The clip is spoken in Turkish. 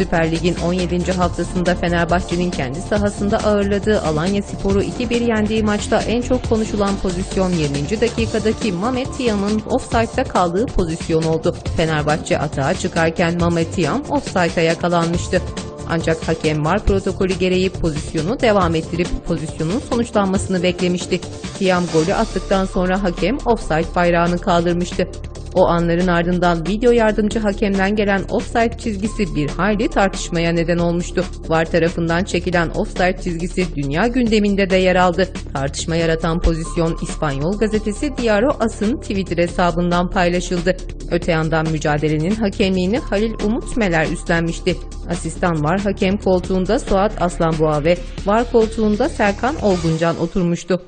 Süper Lig'in 17. haftasında Fenerbahçe'nin kendi sahasında ağırladığı Alanya Spor'u 2-1 yendiği maçta en çok konuşulan pozisyon 20. dakikadaki Mamet Tiam'ın offside'da kaldığı pozisyon oldu. Fenerbahçe atağa çıkarken Mamet Tiam offside'a yakalanmıştı. Ancak hakem var protokolü gereği pozisyonu devam ettirip pozisyonun sonuçlanmasını beklemişti. Tiam golü attıktan sonra hakem offside bayrağını kaldırmıştı. O anların ardından video yardımcı hakemden gelen offside çizgisi bir hayli tartışmaya neden olmuştu. VAR tarafından çekilen offside çizgisi dünya gündeminde de yer aldı. Tartışma yaratan pozisyon İspanyol gazetesi Diario As'ın Twitter hesabından paylaşıldı. Öte yandan mücadelenin hakemliğini Halil Umut Meler üstlenmişti. Asistan VAR hakem koltuğunda Suat Aslanboğa ve VAR koltuğunda Serkan Olguncan oturmuştu.